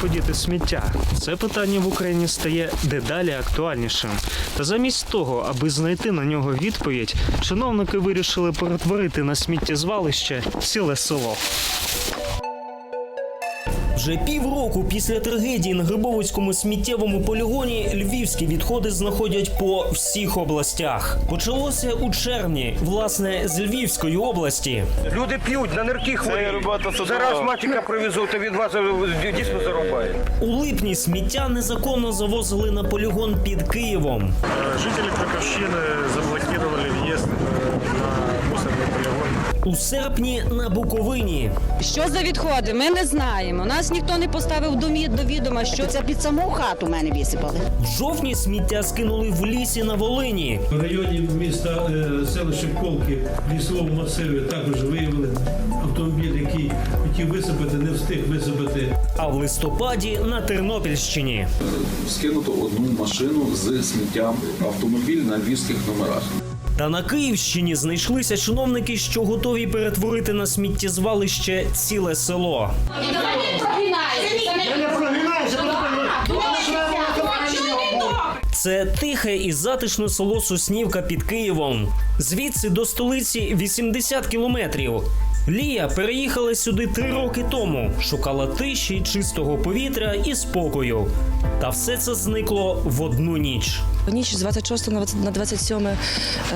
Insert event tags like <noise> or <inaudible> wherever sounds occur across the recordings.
Подіти сміття? Це питання в Україні стає дедалі актуальнішим. Та замість того, аби знайти на нього відповідь, чиновники вирішили перетворити на сміттєзвалище ціле село. Вже півроку після трагедії на Грибовицькому сміттєвому полігоні львівські відходи знаходять по всіх областях. Почалося у червні, власне, з Львівської області. Люди п'ють, на нирки хворіють. Зараз матіка привезу, то він вас е, дійсно зарубає. У липні сміття незаконно завозили на полігон під Києвом. Жители Краковщины заблокировали въезд э, на мусорный полигон. у серпні на Буковині. Що за відходи? Ми не знаємо. Нас ніхто не поставив до до відома, що це під саму хату мене висипали. В жовтні сміття скинули в лісі на Волині. В районі міста е, селища Колки в лісовому масиві також виявили автомобіль, який хотів висипати, не встиг висипати. А в листопаді на Тернопільщині. скинуто одну машину з сміттям автомобіль на львівських номерах. Та на Київщині знайшлися чиновники, що готові перетворити на сміттєзвалище ціле село. Це тихе і затишне село Соснівка під Києвом. Звідси до столиці 80 кілометрів. Лія переїхала сюди три роки тому, шукала тиші, чистого повітря і спокою. Та все це зникло в одну ніч. Ніч з 26 на 20 на 27 е,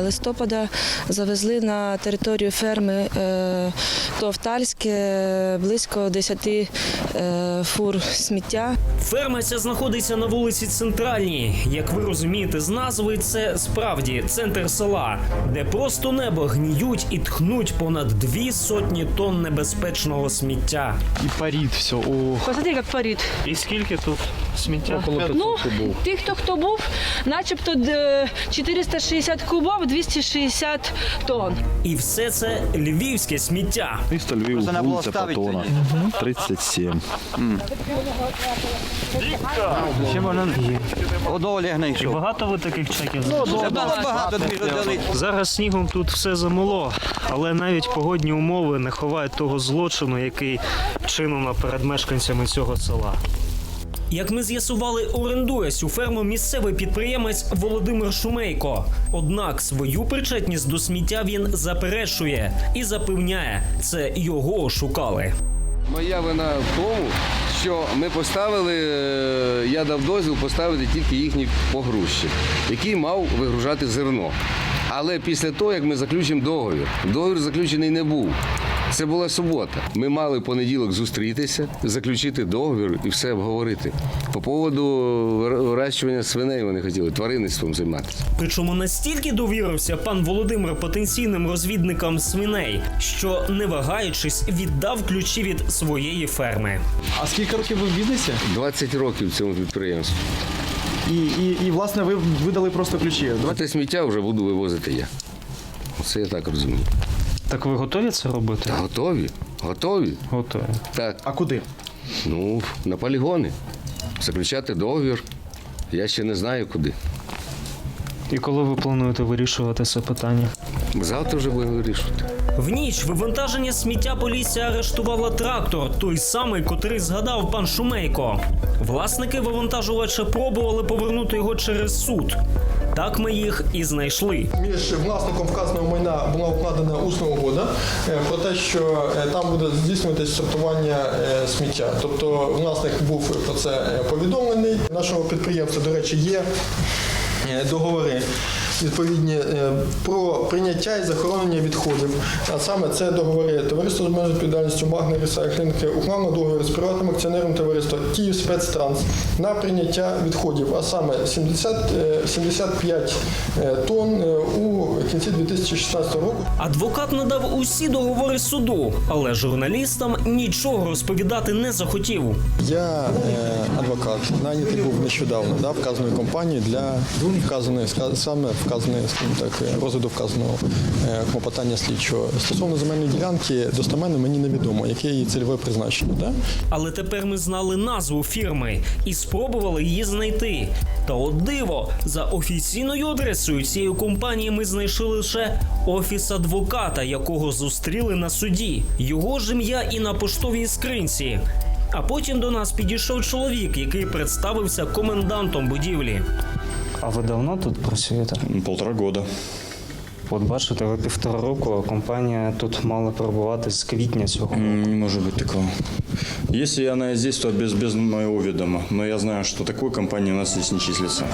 листопада завезли на територію ферми е, Товтальське е, близько 10 е, фур сміття. Ферма ця знаходиться на вулиці Центральній. Як ви розумієте з назви, це справді центр села, де просто небо гніють і тхнуть понад дві сотні тонн небезпечного сміття. І паріть все. Ох. Посмотри, як парить. І скільки тут сміття? Ну, тих, хто хто був, начебто е, 460 кубов, 260 тонн. І все це львівське сміття. Місто Львів, вулиця Патона, 37. Одолі знайшов. Багато ви таких чеків? Багато тобі дали. Зараз снігом тут все замело, але навіть погодні умови не ховають того злочину, який вчинено перед мешканцями цього села. Як ми з'ясували, орендує цю ферму місцевий підприємець Володимир Шумейко. Однак свою причетність до сміття він заперечує і запевняє, це його шукали. Моя вина в тому, що ми поставили, е, я дав дозвіл поставити тільки їхній погрузчик, який мав вигружати зерно. Але після того, як ми заключимо договір, договір заключений не був. Це була субота. Ми мали понеділок зустрітися, заключити договір і все обговорити. По поводу вирощування свиней вони хотіли тваринництвом займатися. Причому настільки довірився пан Володимир потенційним розвідникам свиней, що не вагаючись віддав ключі від своєї ферми. А скільки років ви в бізнесі? 20 років цьому підприємству. І, і, і власне ви видали просто ключі. Давайте сміття вже буду вивозити я. Це я так розумію. Так ви готові це робити? Готові? Готові? Готові. Так. А куди? Ну, на полігони. Заключати договір. Я ще не знаю куди. І коли ви плануєте вирішувати це питання? Завтра вже будемо вирішувати. В ніч вивантаження сміття поліція арештувала трактор, той самий, котрий згадав пан Шумейко. Власники вивантажувача пробували повернути його через суд. Так ми їх і знайшли. Між власником вказаного майна була укладена усна угода е, про те, що е, там буде здійснюватись сортування е, сміття. Тобто власник був про це повідомлений. Нашого підприємства, до речі, є договори. Відповідні е, про прийняття і захоронення відходів, а саме це договори товариства з обмеженою відповідальністю Магна Ресайклінг, уклав договір з приватним акціонерним товариством Київ Спецтранс на прийняття відходів, а саме 70, е, 75 е, тонн е, у кінці 2016 року. Адвокат надав усі договори суду, але журналістам нічого розповідати не захотів. Я е, адвокат, найнятий був нещодавно да, вказаної компанії для вказаної саме вказаної скажімо так е, розгляду вказаного е, клопотання слідчого. Стосовно земельної ділянки, достеменно мені невідомо, яке її цільове призначення. Да? Але тепер ми знали назву фірми і спробували її знайти. Та от диво, за офіційною адресою цієї компанії ми знайшли лише офіс адвоката, якого зустріли на суді. Його ж ім'я і на поштовій скринці. А потім до нас підійшов чоловік, який представився комендантом будівлі. А ви давно тут працюєте? Полтора года. От бачите, ви півтора року, а компанія тут мала перебувати з квітня цього. Не может быть такого. Если она здесь, то без, без моего ведома. Но я знаю, что такой компании у нас здесь не числится.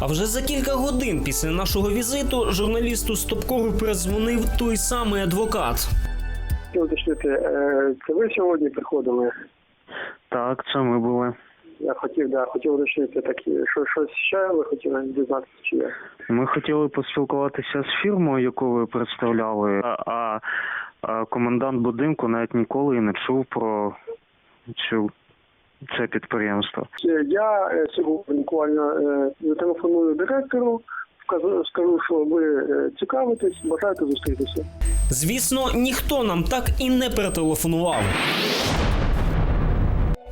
А вже за кілька годин після нашого візиту журналісту Стопкору передзвонив той самий адвокат. Уточнити, е, це ви сьогодні приходили? Так, це ми були. Я хотів, да, хотів уточнити такі, що щось ще ви хотіли дізнатися, чи є? Ми хотіли поспілкуватися з фірмою, яку ви представляли, а, а, а комендант будинку навіть ніколи і не чув про цю це підприємство. Е, Я е, сьогодні буквально е, зателефоную директору, скажу, що ви е, цікавитесь, бажаєте зустрітися. Звісно, ніхто нам так і не перетелефонував.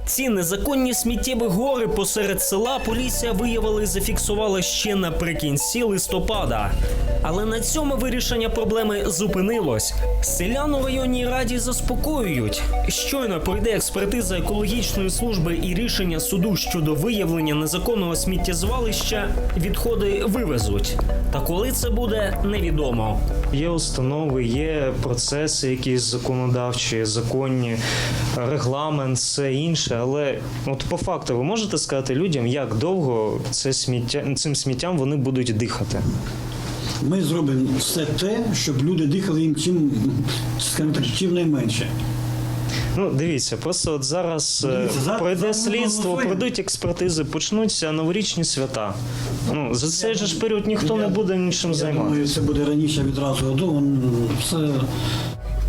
Ці незаконні сміттєві гори посеред села поліція виявила і зафіксувала ще наприкінці листопада. Але на цьому вирішення проблеми зупинилось. Селян у районній раді заспокоюють. Щойно пройде експертиза екологічної служби і рішення суду щодо виявлення незаконного сміттєзвалища, відходи вивезуть. Та коли це буде, невідомо. Є установи, є процеси, якісь законодавчі, законні, регламент, все інше. Але от по факту ви можете сказати людям, як довго це сміття цим сміттям вони будуть дихати? Ми зробимо все те, щоб люди дихали їм чим, скажімо так, найменше. Ну, дивіться, просто от зараз е, Дивіться, пройде слідство, пройдуть експертизи, почнуться новорічні свята. Ну за цей же ж період ніхто не буде нічим Я займатися. думаю, це буде раніше відразу все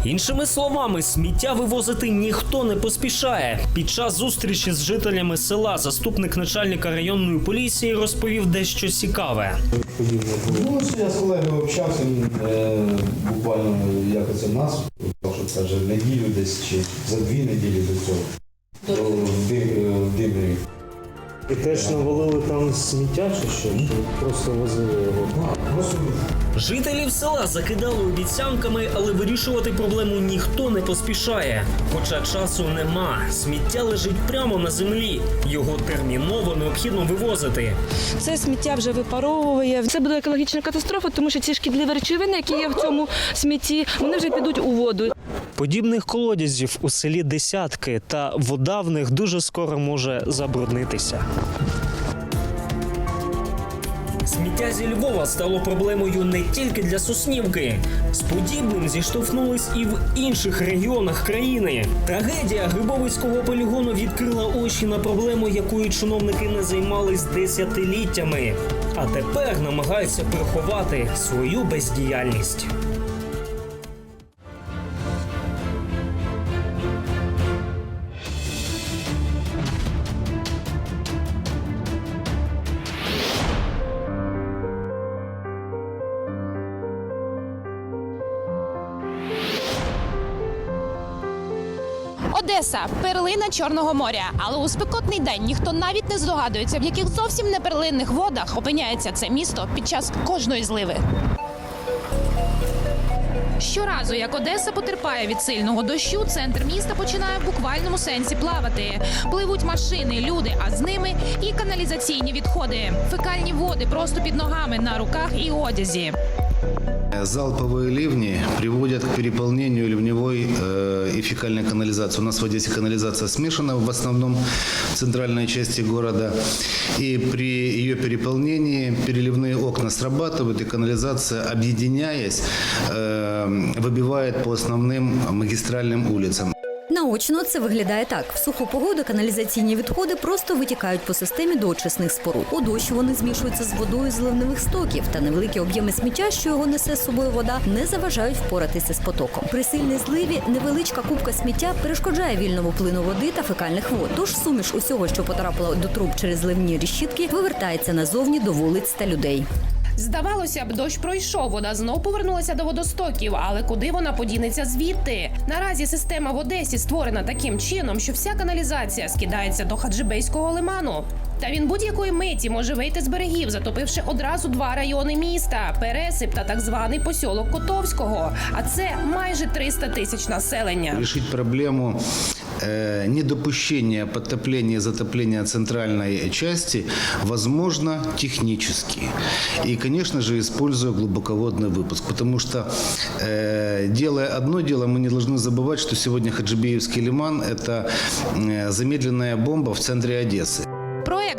Іншими словами, сміття вивозити ніхто не поспішає. Під час зустрічі з жителями села заступник начальника районної поліції розповів дещо цікаве. Ну, я з колегою общався, він е, буквально як це в нас, що це вже неділю десь чи за дві неділі до цього. До в Ди- е. І теж навалили там сміття чи що? Просто возили його? Жителів села закидали обіцянками, але вирішувати проблему ніхто не поспішає. Хоча часу нема. Сміття лежить прямо на землі. Його терміново необхідно вивозити. Це сміття вже випаровує. Це буде екологічна катастрофа, тому що ці шкідливі речовини, які є в цьому смітті, вони вже підуть у воду. Подібних колодязів у селі десятки, та вода в них дуже скоро може забруднитися. Сміття зі Львова стало проблемою не тільки для Соснівки. З подібним зіштовхнулись і в інших регіонах країни. Трагедія Грибовицького полігону відкрила очі на проблему, якою чиновники не займались десятиліттями, а тепер намагаються приховати свою бездіяльність. Одеса перлина Чорного моря. Але у спекотний день ніхто навіть не здогадується, в яких зовсім не перлинних водах опиняється це місто під час кожної зливи. Щоразу, як Одеса потерпає від сильного дощу, центр міста починає в буквальному сенсі плавати. Пливуть машини, люди, а з ними і каналізаційні відходи, фекальні води просто під ногами на руках і одязі. Залповые ливни приводят к переполнению ливневой э, и фекальной канализации. У нас в Одессе канализация смешана в основном в центральной части города. И при ее переполнении переливные окна срабатывают, и канализация, объединяясь, э, выбивает по основным магистральным улицам. Наочно це виглядає так: в суху погоду каналізаційні відходи просто витікають по системі до очисних споруд. У дощ вони змішуються з водою з ливневих стоків, та невеликі об'єми сміття, що його несе з собою вода, не заважають впоратися з потоком. При сильній зливі невеличка кубка сміття перешкоджає вільному плину води та фекальних вод. Тож суміш усього, що потрапило до труб через зливні рішітки, вивертається назовні до вулиць та людей. Здавалося б, дощ пройшов, вода знов повернулася до водостоків, але куди вона подінеться звідти? Наразі система в Одесі створена таким чином, що вся каналізація скидається до Хаджибейського лиману. Та він будь-якої миті може вийти з берегів, затопивши одразу два райони міста Пересип та так званий посілок Котовського. А це майже 300 тисяч населення. Решить проблему э, недопущения подтопления и затопления центральной части возможно технически. И, конечно же, используя глубоководный выпуск. Потому что, э, делая одно дело, мы не должны забывать, что сегодня Хаджибеевский лиман – это э, замедленная бомба в центре Одессы.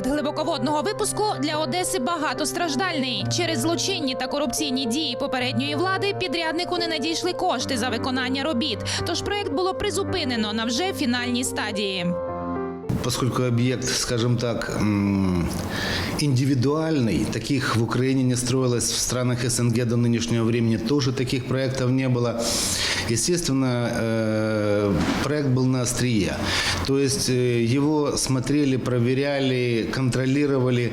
Проект глибоководного випуску для Одеси багатостраждальний. Через злочинні та корупційні дії попередньої влади підряднику не надійшли кошти за виконання робіт. Тож проект було призупинено на вже фінальній стадії. Поскольку объект, скажем так, индивидуальный, таких в Украине не строилось, в странах СНГ до нынешнего времени тоже таких проектов не было. Естественно, э, проект был на острие. То есть э, его смотрели, проверяли, контролировали.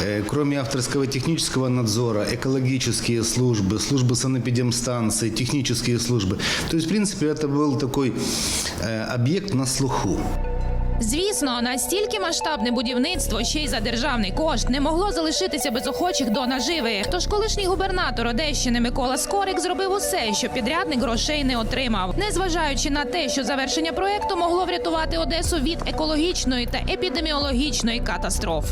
Э, Кроме авторского технического надзора, экологические службы, службы санэпидемстанции, технические службы. То есть, в принципе, это был такой объект на слуху. Звісно, настільки масштабне будівництво ще й за державний кошт не могло залишитися без охочих до наживи. Тож колишній губернатор Одещини Микола Скорик зробив усе, що підрядник грошей не отримав, незважаючи на те, що завершення проекту могло врятувати Одесу від екологічної та епідеміологічної катастроф.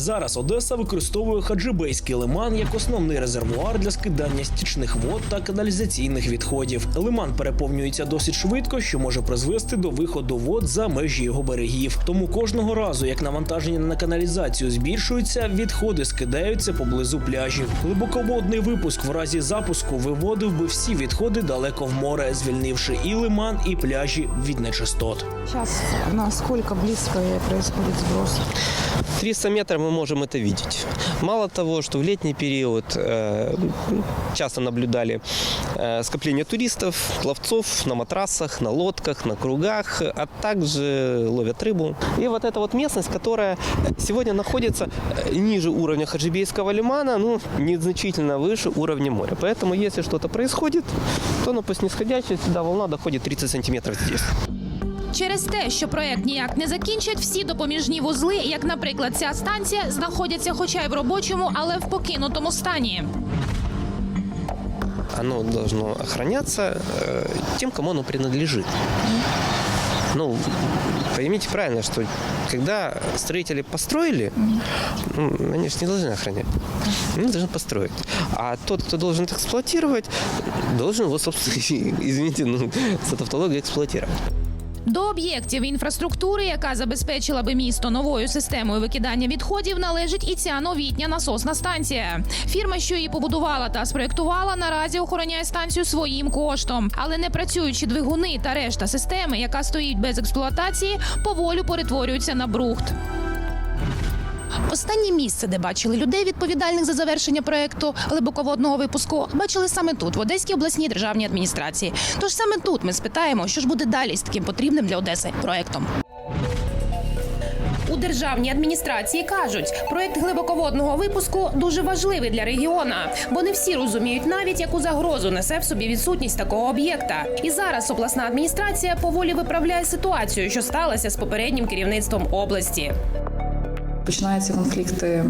Зараз Одеса використовує хаджибейський лиман як основний резервуар для скидання стічних вод та каналізаційних відходів. Лиман переповнюється досить швидко, що може призвести до виходу вод за межі його берегів. Тому кожного разу, як навантаження на каналізацію збільшується, відходи скидаються поблизу пляжів. Глибоководний випуск в разі запуску виводив би всі відходи далеко в море, звільнивши і лиман, і пляжі від нечистот. Сейчас насколько близко происходит сброс? 300 метров можем это видеть. Мало того, что в летний период э, часто наблюдали э, скопление туристов, пловцов на матрасах, на лодках, на кругах, а также ловят рыбу. И вот эта вот местность, которая сегодня находится э, ниже уровня Хаджибейского лимана, ну, незначительно выше уровня моря. Поэтому, если что-то происходит, то на по снисходящей сюда волна доходит 30 сантиметров здесь. Через те, що проект ніяк не закінчать, всі допоміжні вузли, як, наприклад, ця станція, знаходяться, хоча й в робочому, але в покинутому стані. оно должно охраняться э, тем, кому оно принадлежит. Ну, поймите правильно, что когда строители построили, ну, они же не должны охранять. Они должны построить. А тот, кто должен это эксплуатировать, должен его, собственно, <laughs> извините, ну, за тавтологию эксплуатировать. До об'єктів інфраструктури, яка забезпечила би місто новою системою викидання відходів, належить і ця новітня насосна станція. Фірма, що її побудувала та спроєктувала, наразі охороняє станцію своїм коштом. Але не працюючі двигуни та решта системи, яка стоїть без експлуатації, поволю перетворюються на брухт. Останнє місце, де бачили людей, відповідальних за завершення проекту глибоководного випуску, бачили саме тут, в Одеській обласній державній адміністрації. Тож саме тут ми спитаємо, що ж буде далі з таким потрібним для Одеси проектом. У державній адміністрації кажуть, проект глибоководного випуску дуже важливий для регіона, бо не всі розуміють навіть, яку загрозу несе в собі відсутність такого об'єкта. І зараз обласна адміністрація поволі виправляє ситуацію, що сталася з попереднім керівництвом області. Починаються конфлікти е,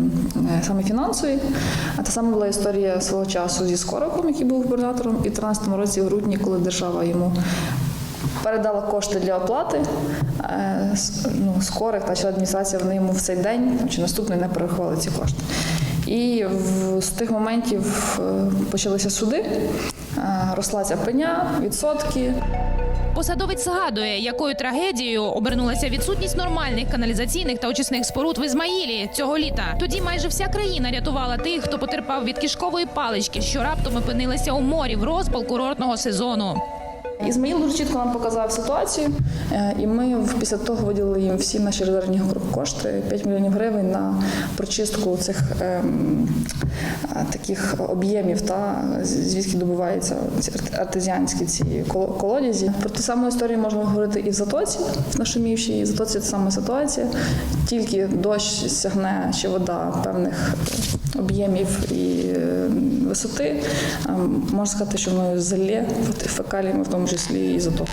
саме фінансові. А та саме була історія свого часу зі Скороком, який був губернатором, і в 13 році, в грудні, коли держава йому передала кошти для оплати. е, Ну, Скорик та чи адміністрація вони йому в цей день чи наступний не перерахували ці кошти. І в, з тих моментів е, почалися суди, росла ця пеня, відсотки. Посадовець згадує, якою трагедією обернулася відсутність нормальних каналізаційних та очисних споруд в Ізмаїлі цього літа. Тоді майже вся країна рятувала тих, хто потерпав від кишкової палички, що раптом опинилися у морі в розпал курортного сезону. Ізмаїл дуже чітко нам показав ситуацію, е, і ми після того виділили їм всі наші резервні кошти 5 мільйонів гривень на прочистку цих ем, таких об'ємів, та звідки добуваються ці артезіанські ці колодязі. Про ту саму історію можна говорити і в затоці, в нашумівшій затоці та сама ситуація. Тільки дощ сягне чи вода певних об'ємів і е, висоти, ем, можна сказати, що воно залє фекаліями, в тому числі і затоку.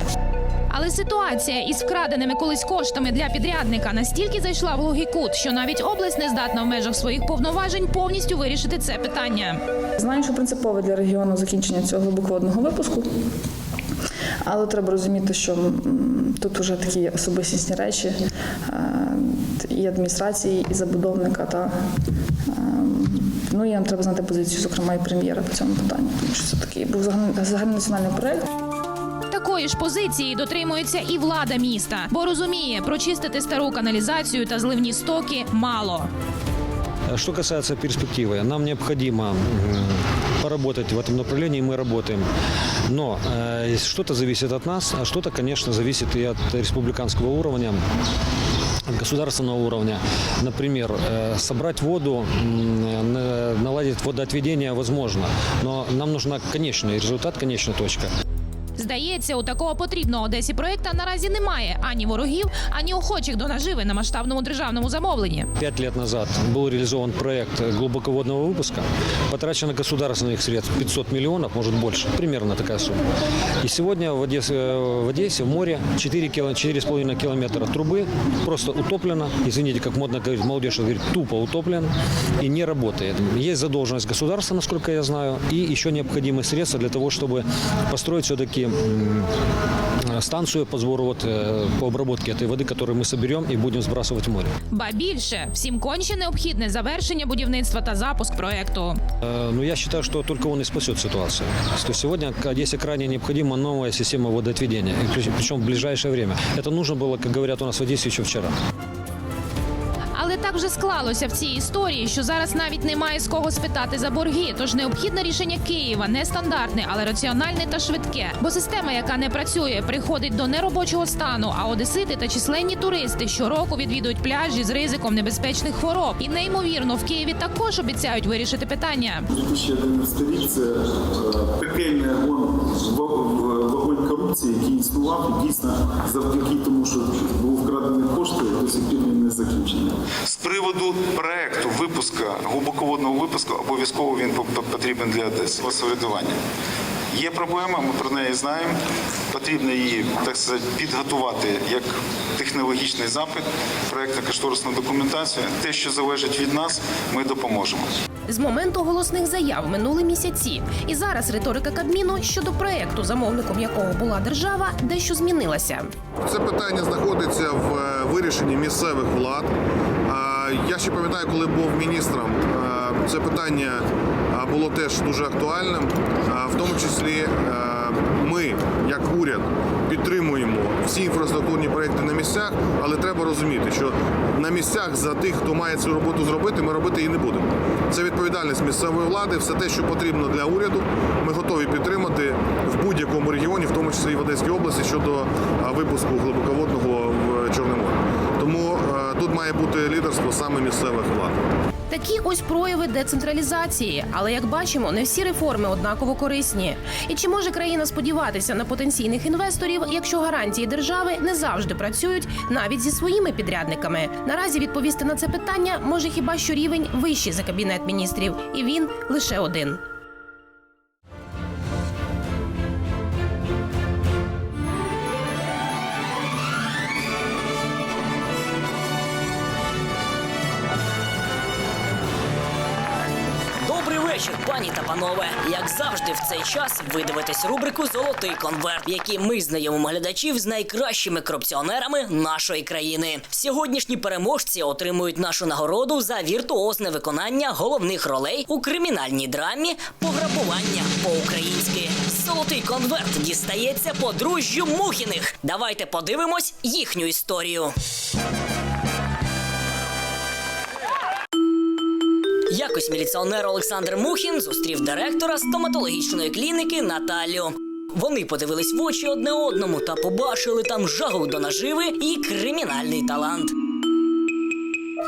Але ситуація із вкраденими колись коштами для підрядника настільки зайшла в глухий кут, що навіть область не здатна в межах своїх повноважень повністю вирішити це питання. Знаю, що принципове для регіону закінчення цього глибоководного випуску. Але треба розуміти, що Тут вже такі особистісні речі е, і адміністрації, і забудовника. Та, е, ну і нам треба знати позицію, зокрема, і прем'єра по цьому питанню, тому що це такий був загальнонаціональний проект Такої ж позиції дотримується і влада міста, бо розуміє, прочистити стару каналізацію та зливні стоки мало. Что касается перспективы, нам необходимо м, поработать в этом направлении, мы работаем. Но э, что-то зависит от нас, а что-то, конечно, зависит и от республиканского уровня от государственного уровня. Например, э, собрать воду, м, на- наладить водоотведение возможно, но нам нужна конечный результат, конечная точка. Здається, у такого потрібного Одесі проекта наразі немає ані ворогів, ані охочих до наживи на масштабному державному замовленні. Пять лет назад был реализован проект глубоководного выпуска. Потрачено государственных средств 500 миллионов, может больше, примерно такая сумма. И сегодня в Одессе, э, в, Одессе, в море 4 кило, 4,5 километра трубы просто утоплено. Извините, как модно говорить, молодежь говорит, тупо утоплен и не работает. Есть задолженность государства, насколько я знаю, и еще необходимые средства для того, чтобы построить все-таки м, станцию по сбору вот, э, по обработке этой воды, которую мы соберем и будем сбрасывать в море. Ба більше всім конче необхідне завершення будівництва та запуск проекту. Э, Ну, я считаю, что только он и спасет ситуацию. Что сегодня к Одессе крайне необходима новая система водоотведения, и прич- причем в ближайшее время. Это нужно было, как говорят у нас в Одессе, еще вчера. Так вже склалося в цій історії, що зараз навіть немає з кого спитати за борги. Тож необхідне рішення Києва не стандартне, але раціональне та швидке. Бо система, яка не працює, приходить до неробочого стану. А одесити та численні туристи щороку відвідують пляжі з ризиком небезпечних хвороб. І неймовірно, в Києві також обіцяють вирішити питання. 2011 рік це е, пекельний вогонь корупції, який існував дійсно завдяки тому, що був вкрадений кошти, до сих пір не закінчений. З приводу проекту випуска глибоководного випуску обов'язково він по- по- потрібен для Одеси. Є проблема, ми про неї знаємо. Потрібно її так сказати, підготувати як технологічний запит, проєктно-кошторисну документацію. Те, що залежить від нас, ми допоможемо. З моменту голосних заяв минули місяці, і зараз риторика Кабміну щодо проекту, замовником якого була держава, дещо змінилася. Це питання знаходиться в е, вирішенні місцевих влад. Я ще пам'ятаю, коли був міністром, е, це питання було теж дуже актуальним. В тому числі е, ми, як уряд, підтримуємо всі інфраструктурні проекти на місцях, але треба розуміти, що на місцях за тих, хто має цю роботу зробити, ми робити її не будемо. Це відповідальність місцевої влади. Все те, що потрібно для уряду, ми готові підтримати в будь-якому регіоні, в тому числі і в Одеській області, щодо випуску глибоководного в Чорне море. Тому е, тут має бути лідерство саме місцевих влад. Такі ось прояви децентралізації. Але як бачимо, не всі реформи однаково корисні. І чи може країна сподіватися на потенційних інвесторів, якщо гарантії держави не завжди працюють навіть зі своїми підрядниками? Наразі відповісти на це питання може хіба що рівень вищий за кабінет міністрів, і він лише один. Панове. Як завжди, в цей час ви дивитесь рубрику Золотий конверт, в якій ми знайомимо глядачів з найкращими корупціонерами нашої країни. Сьогоднішні переможці отримують нашу нагороду за віртуозне виконання головних ролей у кримінальній драмі Пограбування по-українськи. Золотий конверт дістається подружжю Мухіних. Давайте подивимось їхню історію. Якось міліціонер Олександр Мухін зустрів директора стоматологічної клініки Наталю. Вони подивились в очі одне одному та побачили там жагу до наживи і кримінальний талант.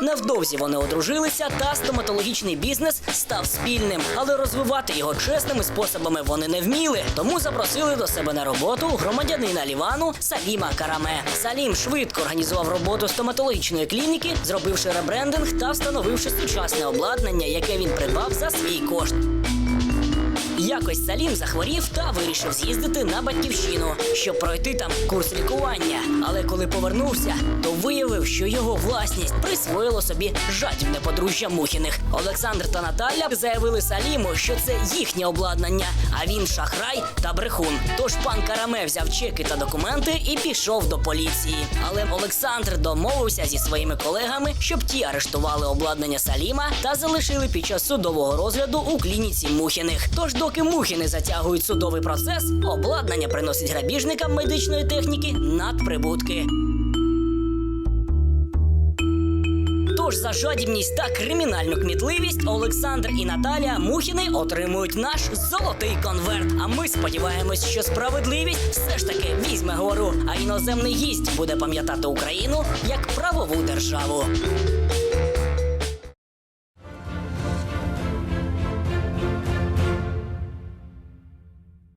Невдовзі вони одружилися, та стоматологічний бізнес став спільним, але розвивати його чесними способами вони не вміли. Тому запросили до себе на роботу громадянина Лівану Саліма Караме. Салім швидко організував роботу стоматологічної клініки, зробивши ребрендинг та встановивши сучасне обладнання, яке він придбав за свій кошт. Якось Салім захворів та вирішив з'їздити на батьківщину, щоб пройти там курс лікування. Але коли повернувся, то виявив, що його власність присвоїло собі жадібне подружжя Мухіних. Олександр та Наталя заявили Саліму, що це їхнє обладнання, а він шахрай та брехун. Тож пан Караме взяв чеки та документи і пішов до поліції. Але Олександр домовився зі своїми колегами, щоб ті арештували обладнання Саліма та залишили під час судового розгляду у клініці Мухіних. Тож, доки Мухіни затягують судовий процес, обладнання приносить грабіжникам медичної техніки надприбутки. Тож за жадібність та кримінальну кмітливість Олександр і Наталя Мухіни отримують наш золотий конверт. А ми сподіваємось, що справедливість все ж таки візьме гору, а іноземний гість буде пам'ятати Україну як правову державу.